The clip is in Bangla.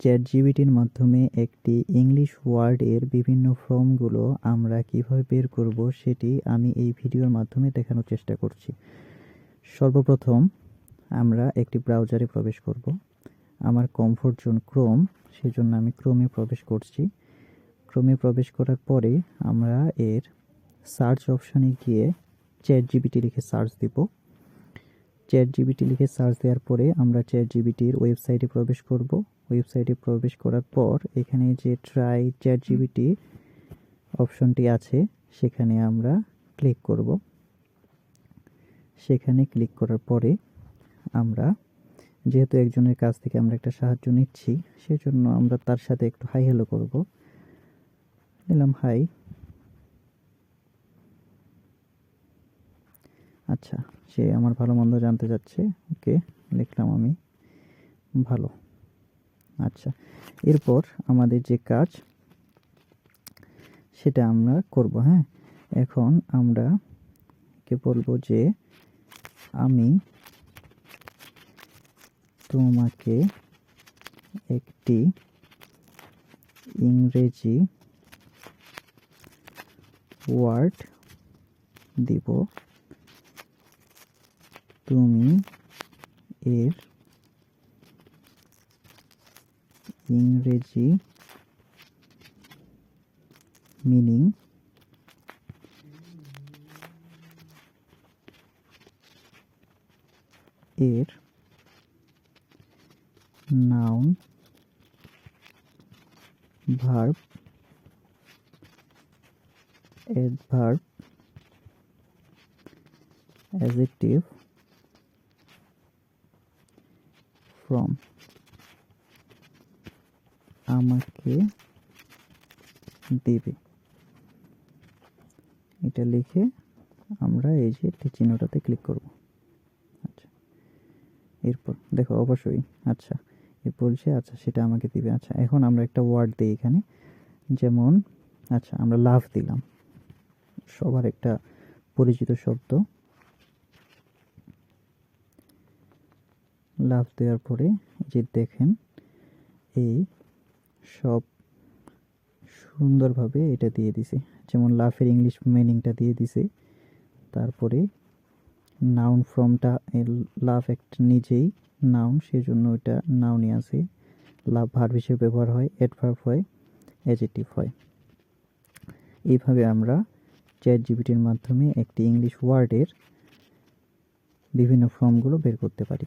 চ্যাট জিবিটির মাধ্যমে একটি ইংলিশ ওয়ার্ডের বিভিন্ন ফর্মগুলো আমরা কীভাবে বের করব সেটি আমি এই ভিডিওর মাধ্যমে দেখানোর চেষ্টা করছি। সর্বপ্রথম আমরা একটি ব্রাউজারে প্রবেশ করব। আমার কমফোর্ট জোন ক্রোম, সেজন্য আমি ক্রোমে প্রবেশ করছি। ক্রোমে প্রবেশ করার পরে আমরা এর সার্চ অপশানে গিয়ে চ্যাট জিবিটি লিখে সার্চ দিব। চ্যাট জিবিটি লিখে সার্চ দেওয়ার পরে আমরা চ্যাট জিবিটির ওয়েবসাইটে প্রবেশ করব। ওয়েবসাইটে প্রবেশ করার পর এখানে যে ট্রাই চ্যাট জিবিটি অপশনটি আছে, সেখানে আমরা ক্লিক করব। সেখানে ক্লিক করার পরে আমরা, যেহেতু একজনের কাছ থেকে আমরা একটা সাহায্য নিচ্ছি, সেজন্য আমরা তার সাথে একটু হাই হ্যালো করব। দিলাম হাই আচ্ছা সে আমার ভালো মন্দ জানতে চাচ্ছে ওকে লিখলাম আমি। ভালো। আচ্ছা এরপর আমাদের যে কাজ, সেটা আমরা করব হ্যাঁ? এখন আমরা কে বলব যে আমি তোমাকে একটি ইংরেজি ওয়ার্ড দিব। তুমি এর ইংরেজি মিনিং এর noun verb adverb adjective form আমাকে দেবে। এটা লিখে আমরা এই যে চিহ্নটাতে ক্লিক করব। আচ্ছা। এরপর, দেখো, অবশ্যই। আচ্ছা এ বলছে আচ্ছা সেটা আমাকে দিবে। আচ্ছা এখন আমরা একটা ওয়ার্ড দিই এখানে। যেমন আচ্ছা আমরা লাভ দিলাম। সবার একটা পরিচিত শব্দ। লাভ দেওয়ার পরে যে দেখেন, এই সব সুন্দরভাবে এটা দিয়ে দিছে। যেমন লাভের ইংলিশ মিনিংটা দিয়ে দিছে। তারপরে নাউন ফ্রমটা লাভ একটা নিজেই নাউন সেজন্য ওইটা নাউনই আছে। লাভ ভার্ব হিসেবে ব্যবহার হয় অ্যাডভার্ব হয় অ্যাজেটিভ হয়। এইভাবে আমরা চ্যাট জিবিটির মাধ্যমে একটি ইংলিশ ওয়ার্ডের বিভিন্ন ফর্মগুলো বের করতে পারি।